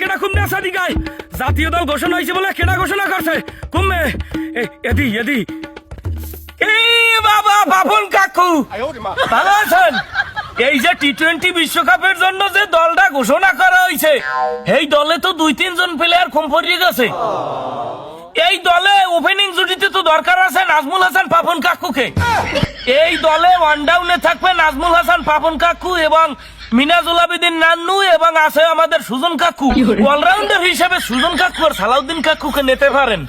কেডা জাতীয় দল ঘোষণা হয়েছে বলে কেডা ঘোষণা করছে? এদি এদি। এই বাবা, বাপন কাকু। এই যে টি টোয়েন্টি বিশ্বকাপের জন্য যে দলটা ঘোষণা করা হয়েছে এই দলে তো দুই তিনজন প্লেয়ার খুম পড়িয়ে গেছে। এই দলে ওপেনিং জুটিতে তো দরকার আছে নাজমুল হাসান পাপন কাকুকে। এই দলে ওয়ান ডাউনে থাকবে নাজমুল হাসান পাপন কাকু এবং মিনাজুল আবিদিন নান্নু এবং আছে আমাদের সুজন কাকু। অলরাউন্ডার হিসেবে সুজন কাকু আর সালাউদ্দিন কাকুকে নিতে পারেন।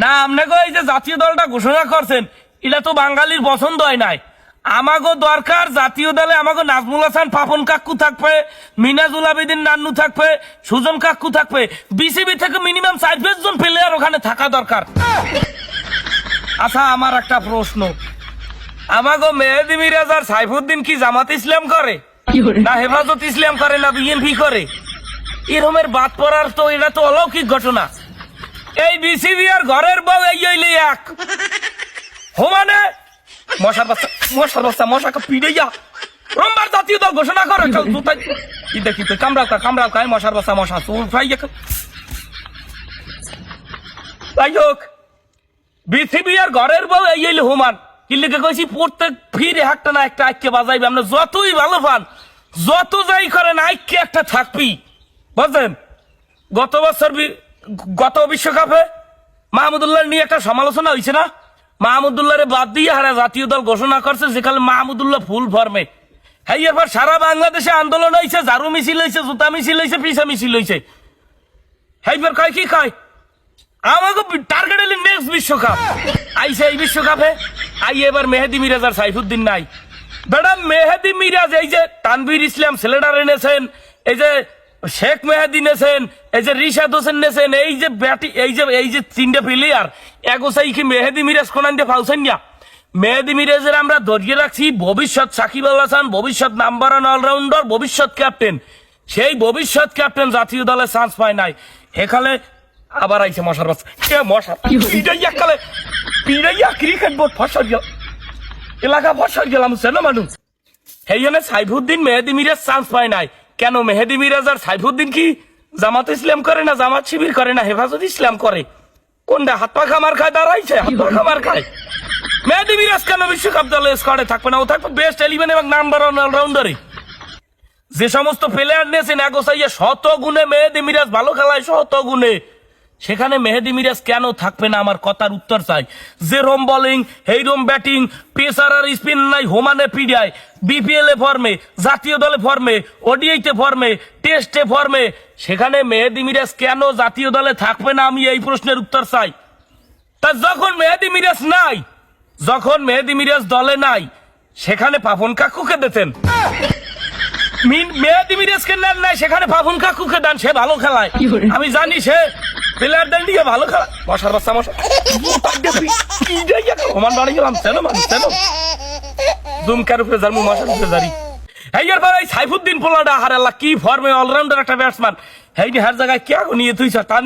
না আপনাকে এই যে জাতীয় দলটা ঘোষণা করছেন এটা তো বাঙালির পছন্দ হয় নাই। আমাগো দরকার জাতীয় দলে আমাগো নাজমুল হাসান পাপন কাকু থাকবে মিনাজুল আবেদিন নান্নু থাকবে সুজন কাকু থাকবে। বিসিবি থেকে মিনিমাম পাঁচ জন প্লেয়ার ওখানে থাকা দরকার। আচ্ছা আমার একটা প্রশ্ন। আমাগো মেহেদি মিরাজ আর সাইফুদ্দিন কি জামাত ইসলাম করে? না হেফাজত ইসলাম করে না বিএনপি করে? এরমের বাদ পড়ার তো এটা তো অলৌকিক ঘটনা। এই বিসিবি আর ঘরের বউ এই এক। হোমানে মশার বাচ্চা মশার বাচ্চা, মশাকে রোমবার জাতীয় দল ঘোষণা চল জুতাই। দেখি তুই কামড়াও মশার বাচ্চা, মশা যাই হোক বিসিবি আর ঘরের বউ এই হোমান কিল্লিকে কইছি, প্রত্যেক ফিরে একটা না একটা আইকে বাজাইবে। আমরা যতই ভালো পান, যত যাই করেন আইকে একটা থাকবি। বুঝলেন? গত বছর গত বিশ্বকাপে মাহমুদুল্লাহ নিয়ে একটা সমালোচনা হয়েছে না? মাহমুদুল্লাহরে বাদ দিয়ে হারা জাতীয় দল ঘোষণা করছে যেখানে মাহমুদুল্লাহ ফুল ফর্মে হ্যাঁ এবার সারা বাংলাদেশে আন্দোলন হয়েছে ঝাড়ু মিছিল হয়েছে জুতা মিছিল হয়েছে পিসা মিছিল হয়েছে হ্যাঁ কয়, কি কয়? আমাকে টার্গেট এলি নেক্সট বিশ্বকাপ। আইসে এই বিশ্বকাপে। আই, এবার মেহেদি মিরাজ আর সাইফুদ্দিন নাই। ম্যাডাম মেহেদি মিরাজ, এই যে তানভীর ইসলাম ছেলেটার এনেছেন এই যে শেখ মেহেদি নেছেন এই যে রিশাদ হোসেন নেছেন এই যে ব্যাটি এই যে এই যে তিনটে প্লেয়ার এগোসাই কি মেহেদি মিরাজ কোনান দিয়ে পাউছেন না। মেহেদি মিরাজের আমরা ধরিয়ে রাখছি ভবিষ্যৎ সাকিব আল হাসান ভবিষ্যৎ নাম্বার ওয়ান অলরাউন্ডার ভবিষ্যৎ ক্যাপ্টেন সেই ভবিষ্যৎ ক্যাপ্টেন জাতীয় দলে চান্স পায় নাই। এখানে আবার আইছে মশার বাচ্চা। এ মশা পিড়াইয়া কালে পিড়াইয়া ক্রিকেট বোর্ড ফসল গেল। এলাকা ফসল গেলাম সেন মানুষ। সেই জন্য সাইফুদ্দিন মেহেদি মিরাজ চান্স পায় নাই। কেন মেহেদি মিরাজ আর সাইফুদ্দিন কি জামাত ইসলাম করে না জামাত শিবির করে না হেফাজত ইসলাম করে? কোনটা হাত পা খামার খায়, দাঁড়াইছে, হাত পা খামার খায়? মেহেদি মিরাজ কেন বিশ্বকাপ দলে স্কোয়াডে থাকবে না? ও থাকবে বেস্ট ইলেভেন এবং নাম্বার ওয়ান অলরাউন্ডারে যে সমস্ত প্লেয়ার নিয়েছেন এগোসাইয়া শত গুণে মেহেদি মিরাজ ভালো খেলায় শত গুণে সেখানে মেহেদি মিরাজ কেন থাকবে না? আমার কথার উত্তর চাই। যে রোম বোলিং হেই রোম ব্যাটিং পেসার আর স্পিন নাই হোমানে পিডিয়ায় বিপিএল এ ফর্মে জাতীয় দলে ফর্মে ওডিআইতে ফর্মে টেস্টে ফর্মে সেখানে মেহেদি মিরাজ কেন জাতীয় দলে থাকবে না? আমি এই প্রশ্নের উত্তর চাই। তা যখন মেহেদি মিরাজ নাই যখন মেহেদি মিরাজ দলে নাই সেখানে পাপন কাকুকে দিতেন। মেহেদি মিরাজকে নেন নাই সেখানে পাপন কাকুকে দেন সে ভালো খেলায়। আমি জানি সে প্লেয়ারদের নিয়ে ভালো খেলা। বসার মশা বাড়ি গেলাম চেন মানুষ চেন দুমকার উপরে যার মশার উপরে এরপর এই সাইফুদ্দিন পোলাডা, হারাল্লা, কি ফর্মে অলরাউন্ডার একটা ব্যাটসম্যান হ্যাঁ হার জায়গায় কে নিয়ে তুই তার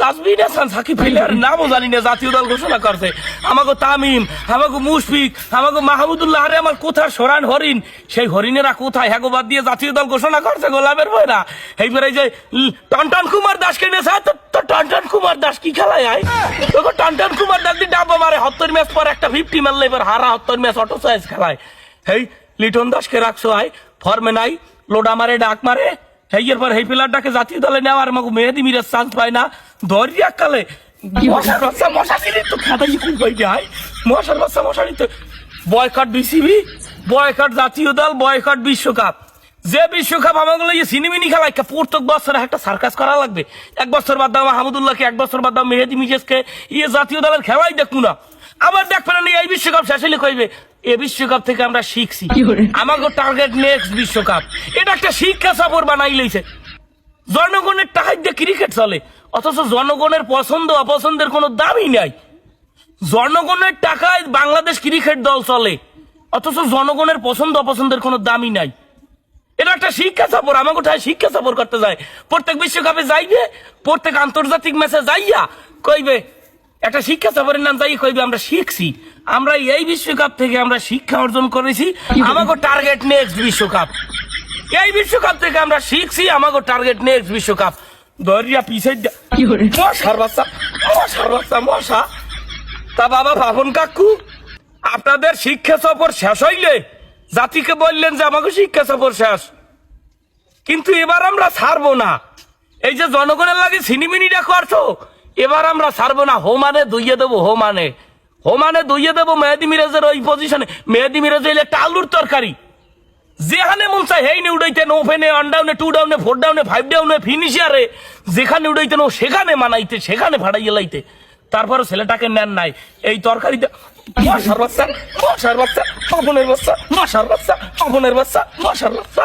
তাজবির হাসান সাকিব প্লেয়ার নামও জানি না, জাতীয় দল ঘোষণা করছে। আমাকে তামিম আমাকে মুশফিক আমাকে মাহমুদুল্লাহ আরে আমার কোথায় সরান হরিণ? সেই হরিণেরা কোথায়? হ্যাগো দিয়ে জাতীয় দল ঘোষণা করছে গোলাপের বইরা এইবার এই যে টনটন কুমার নিয়েছে তো তো টনটন কুমার দাস কি খেলায় আয়? তোকে টনটন কুমার দাস দিয়ে ডাব্বা মারে হত্তর ম্যাচ পর একটা ফিফটি মারলে এবার হারা হত্তর ম্যাচ অটো সাইজ খেলায়। হেই, লিটন দাসকে রাখছো আয় ফর্মে নাই, লোডা মারে, ডাক মারে। হেইয়ের পর হেই প্লেয়ারটাকে জাতীয় দলে নেওয়ার আমাকে মেহেদি মিরাজ চান্স পায় না। ধরিয়া কালে মশার বাচ্চা মশা কিনে তো খাদাই খুব যায় মশার বাচ্চা মশা নিতে বয়কট বিসিবি বয়কট জাতীয় দল বয়কট বিশ্বকাপ। যে বিশ্বকাপ আমাকে সিনেমিনি খেলা একটা প্রত্যেক বছর একটা সার্কাস করা লাগবে। এক বছর বাদ মাহমুদুল্লাহকে এক বছর বাদ দাও মেহেদি মিজেসকে ইয়ে জাতীয় দলের খেলাই দেখব না আবার দেখবে না এই বিশ্বকাপ শেষ হলে কইবে এ বিশ্বকাপ থেকে আমরা শিখছি। আমাকে টার্গেট নেক্সট বিশ্বকাপ। এটা একটা শিক্ষা সফর বানাই লইছে। জনগণের টাকায় দিয়ে ক্রিকেট চলে। অথচ জনগণের পছন্দ অপছন্দের কোনো দামই নাই। জনগণের টাকায় বাংলাদেশ ক্রিকেট দল চলে। অথচ জনগণের পছন্দ অপছন্দের কোনো দামই নাই। এটা একটা শিক্ষা সফর আমাকে কোথায় শিক্ষা সফর করতে যায়। প্রত্যেক বিশ্বকাপে যাইবে প্রত্যেক আন্তর্জাতিক ম্যাচে যাইয়া কইবে একটা শিক্ষা সফরের নাম যাই কইবে আমরা শিখছি। আমরা এই বিশ্বকাপ থেকে আমরা শিক্ষা অর্জন করেছি। আমাকে টার্গেট নেক্সট বিশ্বকাপ। এই বিশ্বকাপ থেকে আমরা শিখছি আমাকে টার্গেট নেক্সট বিশ্বকাপ। দরিয়া পিছে মশার বাচ্চা মশার বাচ্চা মশা। তা বাবা ভাবন কাকু আপনাদের শিক্ষা সফর শেষ হইলে জাতিকে বললেন যে আমাকে শিক্ষা সফর শেষ। কিন্তু এবার আমরা ছাড়বো না। এই যে জনগণের লাগে সিনিমিনিটা করছ এবার আমরা ছাড়বো না, হোমানে দুইয়ে দেবো, হোমানে। হোমানে দুইয়ে দেবো, মেহেদি মিরাজের ওই পজিশনে মেহেদি মিরাজ হইলে একটা আলুর তরকারি। যেখানে মন চায় হেইনে উড়াইতে নো ফেনে one down two down four down five down ফিনিশিয়ারে, যেখানে উড়াইতে নো সেখানে মানাইতে, সেখানে ভাড়াইয়ে লাইতে। তারপরে ছেলেটাকে নেন নাই। এই তরকারিতে, মশার বাচ্চা মশার বাচ্চা পাবনের বাচ্চা, মশার বাচ্চা পাবনের বাচ্চা, মশার বাচ্চা।